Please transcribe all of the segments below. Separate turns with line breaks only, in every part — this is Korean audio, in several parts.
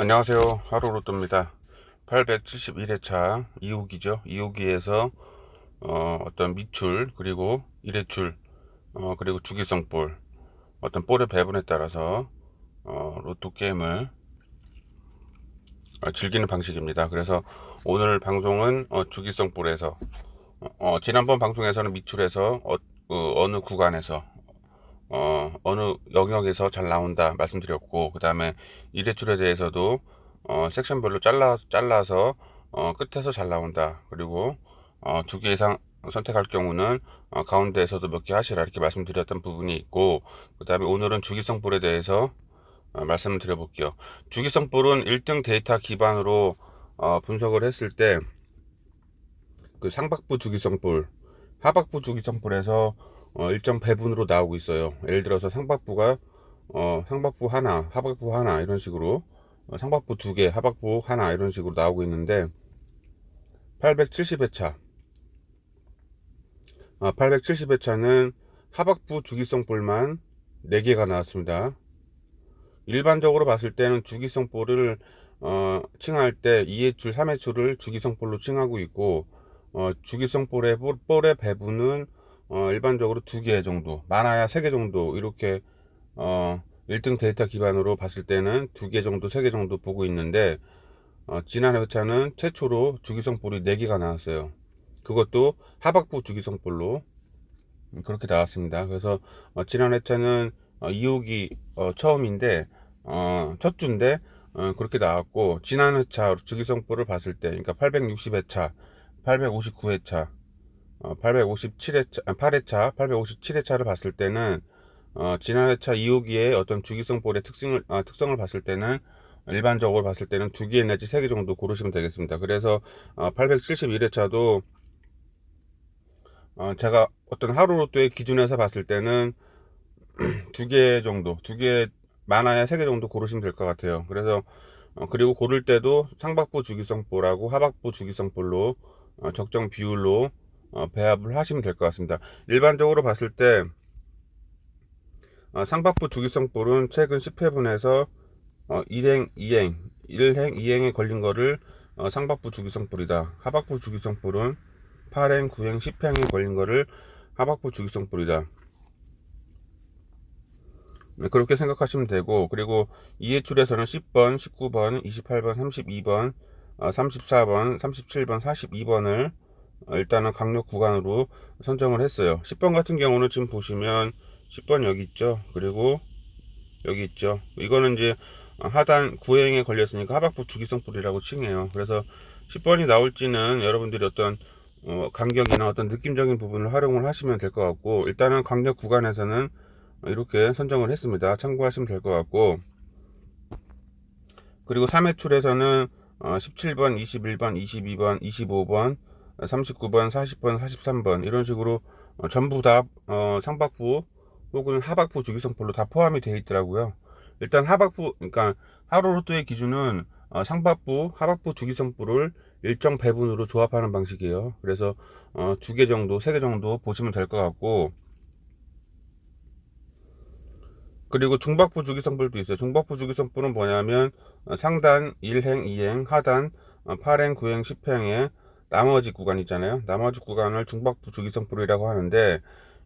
안녕하세요. 하루로또입니다. 871회차 2호기죠. 2호기에서 어, 어떤 미출 그리고 일회출 어, 그리고 주기성 볼 어떤 볼의 배분에 따라서 어, 로또 게임을 어, 즐기는 방식입니다. 그래서 오늘 방송은 어, 주기성 볼에서 어, 어, 지난번 방송에서는 미출에서 어, 어 느 구간에서 어, 어느 영역에서 잘 나온다 말씀드렸고, 그 다음에 일회출에 대해서도, 어, 섹션별로 잘라, 잘라서, 어, 끝에서 잘 나온다. 그리고, 어, 두 개 이상 선택할 경우는, 어, 가운데에서도 몇 개 하시라. 이렇게 말씀드렸던 부분이 있고, 그 다음에 오늘은 주기성 볼에 대해서, 어, 말씀을 드려볼게요. 주기성 볼은 1등 데이터 기반으로, 어, 분석을 했을 때, 그 상박부 주기성 볼, 하박부 주기성볼에서 어, 일정 배분으로 나오고 있어요. 예를 들어서 상박부가 어, 상박부 하나, 하박부 하나 이런 식으로 어, 상박부 두 개, 하박부 하나 이런 식으로 나오고 있는데 870회차 어, 870회차는 하박부 주기성 볼만 4개가 나왔습니다. 일반적으로 봤을 때는 주기성 볼을 어, 칭할 때 2회출, 3회출을 주기성 볼로 칭하고 있고 어, 주기성 볼의 볼의 배분은 어, 일반적으로 두 개 정도, 많아야 세 개 정도, 이렇게, 어, 1등 데이터 기반으로 봤을 때는 두 개 정도, 세 개 정도 보고 있는데, 어, 지난 회차는 최초로 주기성 볼이 4개가 나왔어요. 그것도 하박부 주기성 볼로 그렇게 나왔습니다. 그래서, 어, 지난 회차는 어, 2호기 어, 처음인데, 어, 첫 주인데, 어, 그렇게 나왔고, 지난 회차 주기성 볼을 봤을 때, 그러니까 860회차, 859회차, 어, 857회차, 8회차, 857회차를 봤을 때는, 어, 지난 회차 2호기의 어떤 주기성 볼의 특징을, 아, 특성을 봤을 때는, 일반적으로 봤을 때는 두 개 내지 세 개 정도 고르시면 되겠습니다. 그래서, 어, 871회차도, 어, 제가 어떤 하루 로또의 기준에서 봤을 때는, 두 개 정도, 두 개, 많아야 세 개 정도 고르시면 될 것 같아요. 그래서, 어, 그리고 고를 때도 상박부 주기성 볼하고 하박부 주기성 볼로, 어, 적정 비율로, 어, 배합을 하시면 될 것 같습니다. 일반적으로 봤을 때 어, 상박부 주기성 볼은 최근 10회분에서 어, 1행, 2행, 1행, 2행에 걸린 거를 어, 상박부 주기성 볼이다. 하박부 주기성 볼은 8행, 9행, 10행에 걸린 거를 하박부 주기성 볼이다. 네, 그렇게 생각하시면 되고 그리고 이해출에서는 10번, 19번, 28번, 32번, 어, 34번, 37번, 42번을 일단은 강력 구간으로 선정을 했어요. 10번 같은 경우는 지금 보시면 10번 여기 있죠. 그리고 여기 있죠. 이거는 이제 하단 구행에 걸렸으니까 하박부 주기성불이라고 칭해요. 그래서 10번이 나올지는 여러분들이 어떤 어, 간격이나 어떤 느낌적인 부분을 활용을 하시면 될 것 같고 일단은 강력 구간에서는 이렇게 선정을 했습니다. 참고하시면 될 것 같고 그리고 3회출에서는 17번, 21번, 22번, 25번 39번, 40번, 43번 이런 식으로 어, 전부 다 어, 상박부 혹은 하박부 주기성볼로 다 포함이 되어 있더라고요. 일단 하박부 그러니까 하루 로또의 기준은 어, 상박부, 하박부 주기성볼을 일정 배분으로 조합하는 방식이에요. 그래서 어, 두개 정도, 세 개 정도 보시면 될 것 같고 그리고 중박부 주기성볼도 있어요. 중박부 주기성볼은 뭐냐면 어, 상단 1행, 2행, 하단 8행, 9행, 10행에 나머지 구간 있잖아요. 나머지 구간을 중박부 주기성불이라고 하는데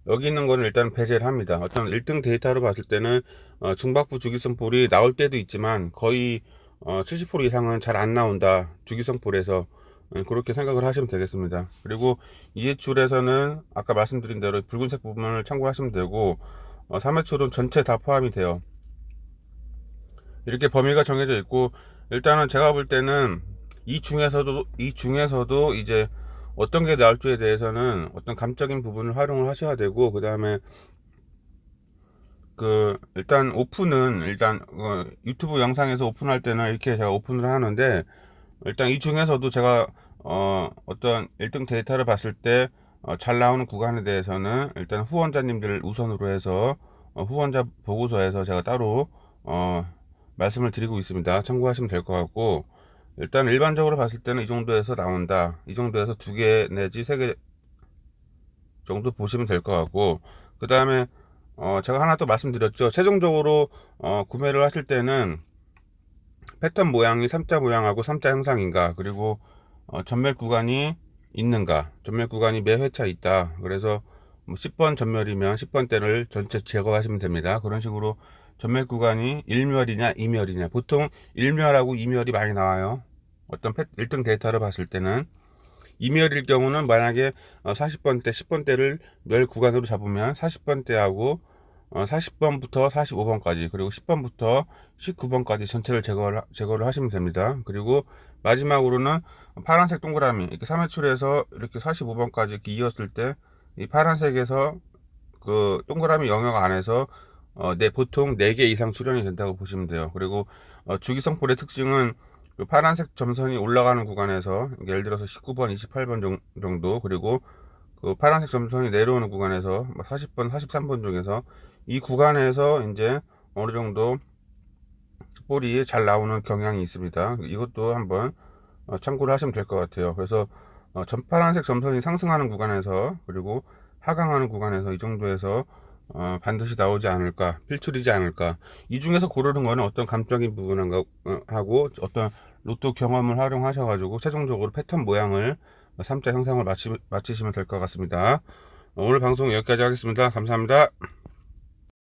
여기 있는 거는 일단 배제를 합니다. 어떤 1등 데이터로 봤을 때는 어, 중박부 주기성불이 나올 때도 있지만 거의 어, 70% 이상은 잘 안 나온다. 주기성불에서 어, 그렇게 생각을 하시면 되겠습니다. 그리고 이해출에서는 아까 말씀드린 대로 붉은색 부분을 참고하시면 되고 어, 3회출은 전체 다 포함이 돼요. 이렇게 범위가 정해져 있고 일단은 제가 볼 때는 이 중에서도 이 중에서도 이제 어떤 게 나올지에 대해서는 어떤 감적인 부분을 활용을 하셔야 되고 그 다음에 그 일단 오픈은 일단 어 유튜브 영상에서 오픈할 때는 이렇게 제가 오픈을 하는데 일단 이 중에서도 제가 어 어떤 1등 데이터를 봤을 때 잘어 나오는 구간에 대해서는 일단 후원자님들 우선으로 해서 어 후원자 보고서에서 제가 따로 어 말씀을 드리고 있습니다. 참고하시면 될 것 같고 일단 일반적으로 봤을 때는 이 정도에서 나온다. 이 정도에서 두 개 내지 세 개 정도 보시면 될 것 같고 그 다음에 어 제가 하나 또 말씀드렸죠. 최종적으로 어 구매를 하실 때는 패턴 모양이 3자 모양하고 3자 형상인가 그리고 어, 전멸 구간이 있는가? 전멸 구간이 매 회차 있다. 그래서 뭐 10번 전멸이면 10번 대를 전체 제거하시면 됩니다. 그런 식으로 전멸 구간이 1멸이냐 2멸이냐. 보통 1멸하고 2멸이 많이 나와요. 어떤 1등 데이터를 봤을 때는. 2멸일 경우는 만약에 40번대 10번대를 멸 구간으로 잡으면 40번대하고 40번부터 45번까지 그리고 10번부터 19번까지 전체를 제거를, 하- 제거를 하시면 됩니다. 그리고 마지막으로는 파란색 동그라미 이렇게 3회출에서 이렇게 45번까지 이렇게 이었을 때 이 파란색에서 그 동그라미 영역 안에서 어, 네, 보통 4개 이상 출현이 된다고 보시면 돼요. 그리고 어, 주기성볼의 특징은 그 파란색 점선이 올라가는 구간에서 예를 들어서 19번, 28번 정- 정도 그리고 그 파란색 점선이 내려오는 구간에서 40번, 43번 중에서 이 구간에서 이제 어느 정도 볼이 잘 나오는 경향이 있습니다. 이것도 한번 어, 참고를 하시면 될 것 같아요. 그래서 어, 전 파란색 점선이 상승하는 구간에서 그리고 하강하는 구간에서 이 정도에서 어, 반드시 나오지 않을까, 필출이지 않을까. 이 중에서 고르는 거는 어떤 감적인 부분하고 어떤 로또 경험을 활용하셔가지고 최종적으로 패턴 모양을 3자 형상을 마치, 마치시면 될 것 같습니다. 오늘 방송 여기까지 하겠습니다. 감사합니다.